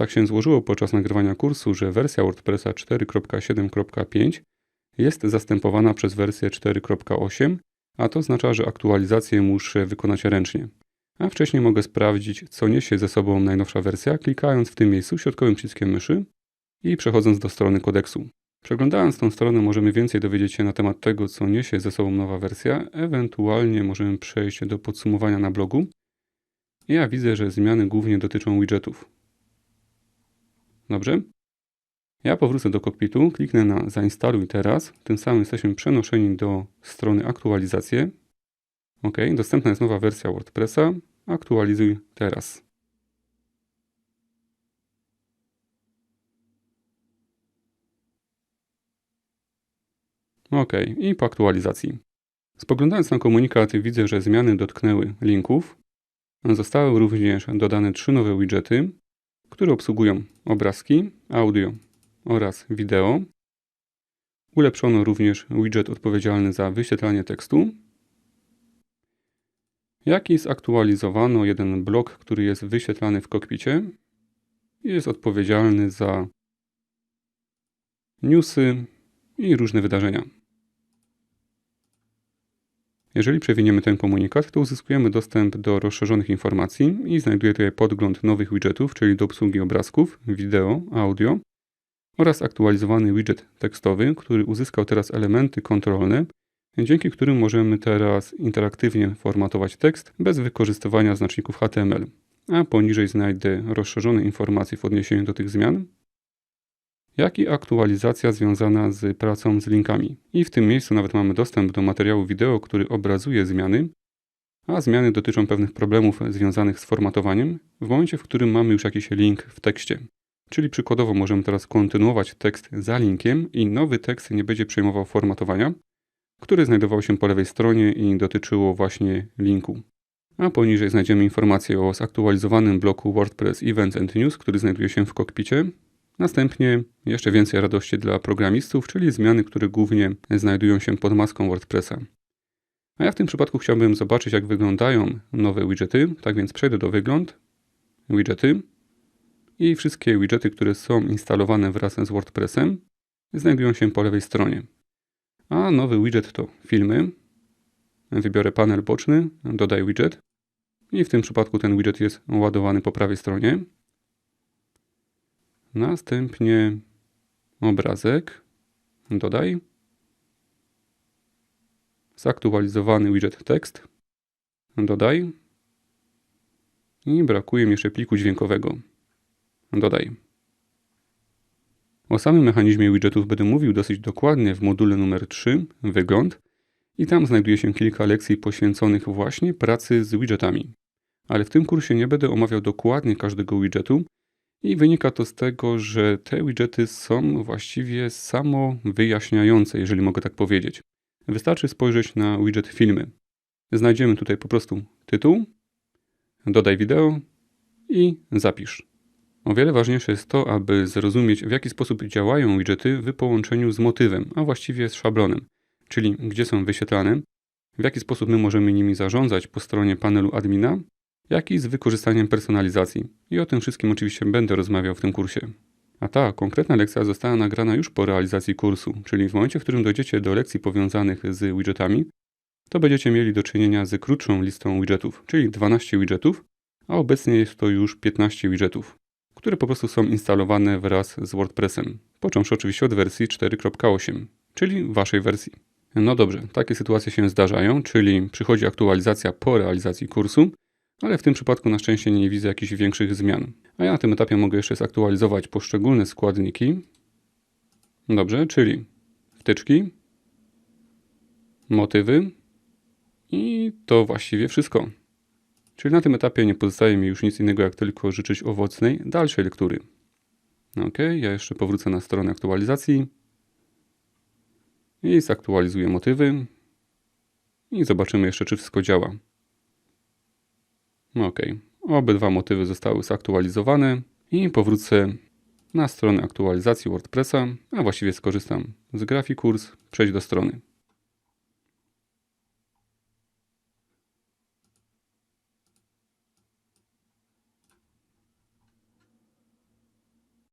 Tak się złożyło podczas nagrywania kursu, że wersja WordPressa 4.7.5 jest zastępowana przez wersję 4.8, a to oznacza, że aktualizację muszę wykonać ręcznie. A wcześniej mogę sprawdzić, co niesie ze sobą najnowsza wersja, klikając w tym miejscu środkowym przyciskiem myszy i przechodząc do strony kodeksu. Przeglądając tą stronę możemy więcej dowiedzieć się na temat tego, co niesie ze sobą nowa wersja, ewentualnie możemy przejść do podsumowania na blogu. Ja widzę, że zmiany głównie dotyczą widgetów. Dobrze? Ja powrócę do kokpitu, kliknę na zainstaluj teraz, tym samym jesteśmy przenoszeni do strony aktualizacje. OK, dostępna jest nowa wersja WordPressa, aktualizuj teraz. OK, i po aktualizacji. Spoglądając na komunikat widzę, że zmiany dotknęły linków. Zostały również dodane trzy nowe widgety, które obsługują obrazki, audio oraz wideo. Ulepszono również widget odpowiedzialny za wyświetlanie tekstu. Jak i zaktualizowano jeden blok, który jest wyświetlany w kokpicie. Jest odpowiedzialny za newsy i różne wydarzenia. Jeżeli przewiniemy ten komunikat, to uzyskujemy dostęp do rozszerzonych informacji i znajduję tutaj podgląd nowych widgetów, czyli do obsługi obrazków, wideo, audio oraz aktualizowany widget tekstowy, który uzyskał teraz elementy kontrolne, dzięki którym możemy teraz interaktywnie formatować tekst bez wykorzystywania znaczników HTML. A poniżej znajdę rozszerzone informacje w odniesieniu do tych zmian, jak i aktualizacja związana z pracą z linkami. I w tym miejscu nawet mamy dostęp do materiału wideo, który obrazuje zmiany, a zmiany dotyczą pewnych problemów związanych z formatowaniem w momencie, w którym mamy już jakiś link w tekście. Czyli przykładowo możemy teraz kontynuować tekst za linkiem i nowy tekst nie będzie przejmował formatowania, który znajdował się po lewej stronie i dotyczyło właśnie linku. A poniżej znajdziemy informację o zaktualizowanym bloku WordPress Events and News, który znajduje się w kokpicie. Następnie jeszcze więcej radości dla programistów, czyli zmiany, które głównie znajdują się pod maską WordPressa. A ja w tym przypadku chciałbym zobaczyć, jak wyglądają nowe widgety, tak więc przejdę do wygląd, widgety i wszystkie widgety, które są instalowane wraz z WordPressem, znajdują się po lewej stronie. A nowy widget to filmy. Wybiorę panel boczny, dodaj widget. I w tym przypadku ten widget jest ładowany po prawej stronie. Następnie obrazek, dodaj. Zaktualizowany widget tekst, dodaj. I brakuje mi jeszcze pliku dźwiękowego. Dodaj. O samym mechanizmie widgetów będę mówił dosyć dokładnie w module numer 3, wygląd, i tam znajduje się kilka lekcji poświęconych właśnie pracy z widgetami. Ale w tym kursie nie będę omawiał dokładnie każdego widgetu i wynika to z tego, że te widgety są właściwie samo wyjaśniające, jeżeli mogę tak powiedzieć. Wystarczy spojrzeć na widget filmy. Znajdziemy tutaj po prostu tytuł, dodaj wideo i zapisz. O wiele ważniejsze jest to, aby zrozumieć, w jaki sposób działają widgety w połączeniu z motywem, a właściwie z szablonem, czyli gdzie są wyświetlane, w jaki sposób my możemy nimi zarządzać po stronie panelu admina, jak i z wykorzystaniem personalizacji. I o tym wszystkim oczywiście będę rozmawiał w tym kursie. A ta konkretna lekcja została nagrana już po realizacji kursu, czyli w momencie, w którym dojdziecie do lekcji powiązanych z widgetami, to będziecie mieli do czynienia z krótszą listą widgetów, czyli 12 widgetów, a obecnie jest to już 15 widgetów które po prostu są instalowane wraz z WordPressem, począwszy oczywiście od wersji 4.8, czyli waszej wersji. No dobrze, takie sytuacje się zdarzają, czyli przychodzi aktualizacja po realizacji kursu, ale w tym przypadku na szczęście nie widzę jakichś większych zmian. A ja na tym etapie mogę jeszcze zaktualizować poszczególne składniki. Dobrze, czyli wtyczki, motywy i to właściwie wszystko. Czyli na tym etapie nie pozostaje mi już nic innego, jak tylko życzyć owocnej dalszej lektury. Ok, ja jeszcze powrócę na stronę aktualizacji i zaktualizuję motywy i zobaczymy jeszcze, czy wszystko działa. Ok, obydwa motywy zostały zaktualizowane i powrócę na stronę aktualizacji WordPressa, a właściwie skorzystam z Grafikurs, przejść do strony.